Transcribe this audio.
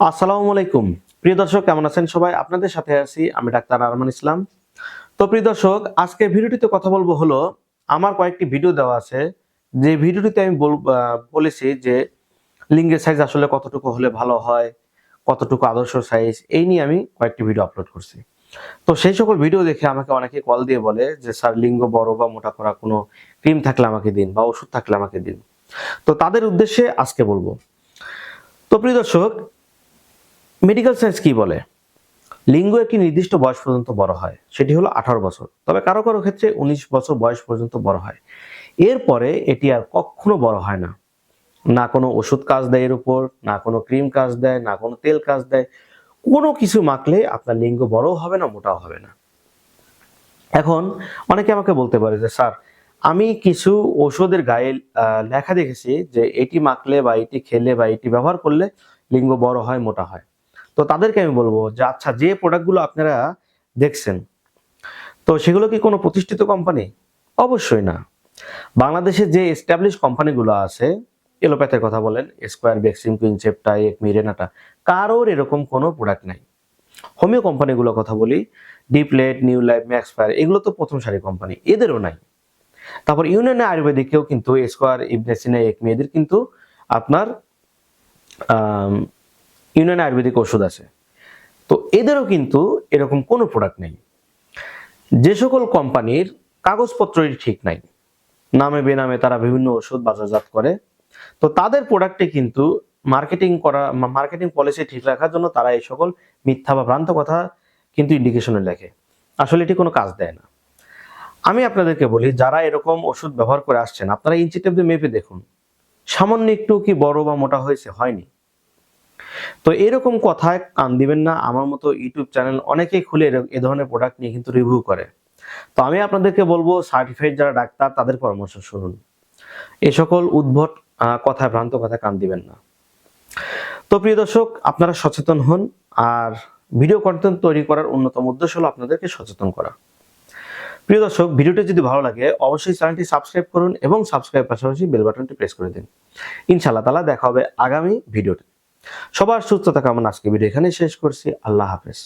আসসালামু আলাইকুম। প্রিয় দর্শক, কেমন আছেন সবাই? আপনাদের সাথে আছি আমি ডাক্তার আরমান ইসলাম। তো প্রিয় দর্শক, আজকে ভিডিওটিতে কথা বলব হলো, আমার কয়েকটি ভিডিও দেওয়া আছে। যে ভিডিওটিতে আমি বল- বলেছি যে লিঙ্গের সাইজ আসলে কতটুকু হলে ভালো হয়, কতটুকু আদর্শ সাইজ এই নিয়ে আমি কয়েকটি ভিডিও আপলোড করছি। তো সেই সকল ভিডিও দেখে আমাকে অনেকে কল দিয়ে বলে যে, স্যার, লিঙ্গ বড় বা মোটা করা কোনো ক্রিম থাকলে আমাকে দিন বা ওষুধ থাকলে আমাকে দিন। তো তাদের উদ্দেশ্যে আজকে বলব। তো প্রিয় দর্শক মেডিকেল সায়েন্স কি বলে? লিঙ্গ একটি নির্দিষ্ট বয়স পর্যন্ত বড় হয়, সেটি হলো আঠারো বছর। তবে কারও কারও ক্ষেত্রে উনিশ বছর বয়স পর্যন্ত বড় হয়। এরপরে এটি আর কখনো বড় হয় না। না কোনো ওষুধ কাজ দেয় এর উপর, না কোনো ক্রিম কাজ দেয়, না কোনো তেল কাজ দেয়। কোনো কিছু মাখলে আপনার লিঙ্গ বড়ও হবে না, মোটাও হবে না। এখন অনেকে আমাকে বলতে পারে যে, স্যার, আমি কিছু ওষুধের গায়ে লেখা দেখেছি যে, এটি মাখলে বা এটি খেলে বা এটি ব্যবহার করলে লিঙ্গ বড় হয়, মোটা হয়। তো তাদেরকে আমি বলব যে আচ্ছা যে প্রোডাক্টগুলো আপনারা দেখছেন, তো সেগুলো কি কোনো প্রতিষ্ঠিত কোম্পানি অবশ্যই না। বাংলাদেশে যে এস্টাবলিশ কোম্পানিগুলো আছে, এলোপ্যাথের কথা বলেন Square vaccine Incepta Acme Renata কারোর এরকম কোনো প্রোডাক্ট নাই। হোমিও কোম্পানিগুলোর কথা বলি ডিপলেট নিউ লাইফ ম্যাক্সফায়ার এগুলো তো প্রথম সারি কোম্পানি এদেরও নাই। তারপর ইউনানি আয়ুর্বেদিকেও কিন্তু স্কোয়ার ইবনেসিনা একমি এদের কিন্তু আপনার আম, ইউনানি আয়ুর্বেদিক ওষুধ আছে। তো এদেরও কিন্তু এরকম কোনো প্রোডাক্ট নেই। যে সকল কোম্পানির কাগজপত্রই ঠিক নাই। নামে বেনামে তারা বিভিন্ন ওষুধ বাজারজাত করে। তো তাদের প্রোডাক্টে কিন্তু মার্কেটিং করা মার্কেটিং পলিসি ঠিক রাখার জন্য তারা এই সকল মিথ্যা বা ভ্রান্ত কথা কিন্তু ইন্ডিকেশনে লেখে। আসলে এটি কোনো কাজ দেয় না। আমি আপনাদেরকে বলি যারা এরকম ওষুধ ব্যবহার করে আসছেন আপনারা ইঞ্চি দিয়ে মেপে দেখুন। সামান্য একটু কি বড় বা মোটা হয়েছে? হয়নি। তো এরকম কথায় কান দিবেন না। আমার মতো ইউটিউব চ্যানেল অনেকেই খুলে এ ধরনের প্রোডাক্ট নিয়ে কিন্তু রিভিউ করে। তো আমি আপনাদেরকে বলব সার্টিফাইড যারা ডাক্তার, তাদের পরামর্শ শুনুন। এ সকল উদ্ভট কথায় ভ্রান্ত কথায় কান দিবেন না। তো প্রিয় দর্শক, আপনারা সচেতন হন আর ভিডিও কন্টেন্ট তৈরি করার অন্যতম উদ্দেশ্য হলো আপনাদেরকে সচেতন করা। প্রিয় দর্শক, ভিডিওটি যদি ভালো লাগে, অবশ্যই চ্যানেলটি সাবস্ক্রাইব করুন এবং সাবস্ক্রাইব পাশাপাশি বেল বাটনটি প্রেস করে দিন। ইনশাআল্লাহ তালা দেখা হবে আগামী ভিডিওতে সবার সুস্থতা কামনা আজকে ভিডিও এখানে শেষ করছি। আল্লাহ হাফেজ।